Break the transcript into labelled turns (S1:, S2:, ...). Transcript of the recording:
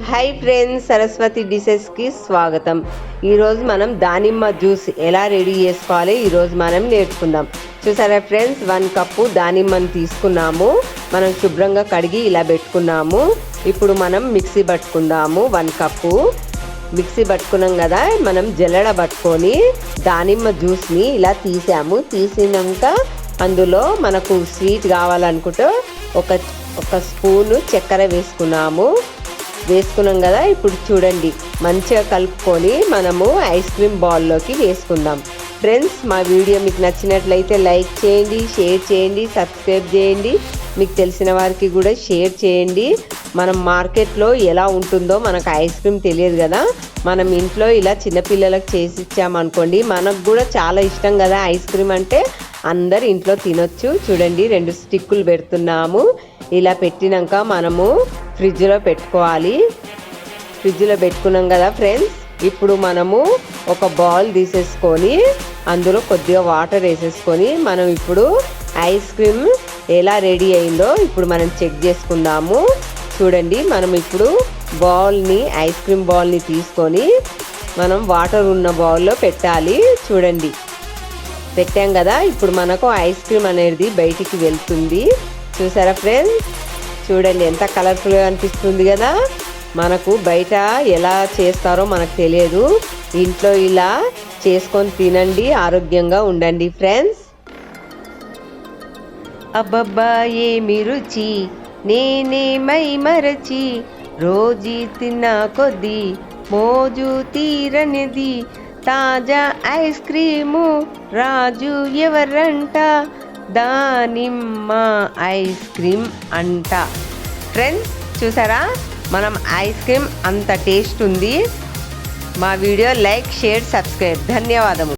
S1: Hi friends Saraswati డిషెస్కి స్వాగతం. ఈరోజు మనం దానిమ్మ జ్యూస్ ఎలా రెడీ చేసుకోవాలి? ఈరోజు మనం నేర్చుకుందాం. చూసారా ఫ్రెండ్స్ వన్ కప్పు దానిమ్మని తీసుకున్నాము. మనం శుభ్రంగా కడిగి ఇలా పెట్టుకున్నాము. ఇప్పుడు మనం మిక్సీ పట్టుకుందాము వన్ కప్పు. మిక్సీ పట్టుకున్నాం కదా మనం జల్లడ పట్టుకొని దానిమ్మ జ్యూస్ని ఇలా తీసాము. తీసినాక అందులో మనకు స్వీట్ కావాలనుకుంటే ఒక ఒక స్పూను చక్కెర వేసుకున్నాము. వేసుకున్నాం కదా ఇప్పుడు చూడండి. మంచిగా కలుపుకొని మనము ఐస్ క్రీమ్ బౌల్లోకి వేసుకుందాం. ఫ్రెండ్స్ మా వీడియో మీకు నచ్చినట్లయితే లైక్ చేయండి షేర్ చేయండి సబ్స్క్రైబ్ చేయండి. మీకు తెలిసిన వారికి కూడా షేర్ చేయండి. మనం మార్కెట్లో ఎలా ఉంటుందో మనకు ఐస్ క్రీమ్ తెలియదు కదా. మనం ఇంట్లో ఇలా చిన్నపిల్లలకు చేసి ఇచ్చామనుకోండి మనకు కూడా చాలా ఇష్టం కదా ఐస్ క్రీమ్ అంటే. అందరు ఇంట్లో తినొచ్చు. చూడండి రెండు స్టిక్కులు పెడుతున్నాము. ఇలా పెట్టినాక మనము ఫ్రిడ్జ్లో పెట్టుకోవాలి. ఫ్రిడ్జ్లో పెట్టుకున్నాం కదా ఫ్రెండ్స్? ఇప్పుడు మనము ఒక బౌల్ తీసేసుకొని అందులో కొద్దిగా వాటర్ వేసేసుకొని మనం ఇప్పుడు ఐస్ క్రీమ్ ఎలా రెడీ అయిందో ఇప్పుడు మనం చెక్ చేసుకుందాము. చూడండి మనం ఇప్పుడు బౌల్ని ఐస్ క్రీమ్ బౌల్ని తీసుకొని మనం వాటర్ ఉన్న బౌల్లో పెట్టాలి. చూడండి. పెట్టాం కదా ఇప్పుడు మనకు ఐస్ క్రీమ్ అనేది బయటికి వెళ్తుంది. చూసారా ఫ్రెండ్స్? చూడండి ఎంత కలర్ఫుల్గా అనిపిస్తుంది కదా? మనకు బయట ఎలా చేస్తారో మనకు తెలియదు. ఇంట్లో ఇలా చేసుకొని తినండి ఆరోగ్యంగా ఉండండి ఫ్రెండ్స్. అబ్బబ్బా ఏమి రుచి? నేనే మై మరచి. రోజీ తిన్నా కొద్ది మోజు తీరనిది. తాజా ఐస్ క్రీము రాజు ఎవరంట? దానిమ్మ ఐస్ క్రీమ్ అంట. ఫ్రెండ్స్ చూసారా? మనం ఐస్ క్రీమ్ అంత టేస్ట్ ఉంది. మా వీడియో లైక్ షేర్ సబ్స్క్రైబ్. ధన్యవాదము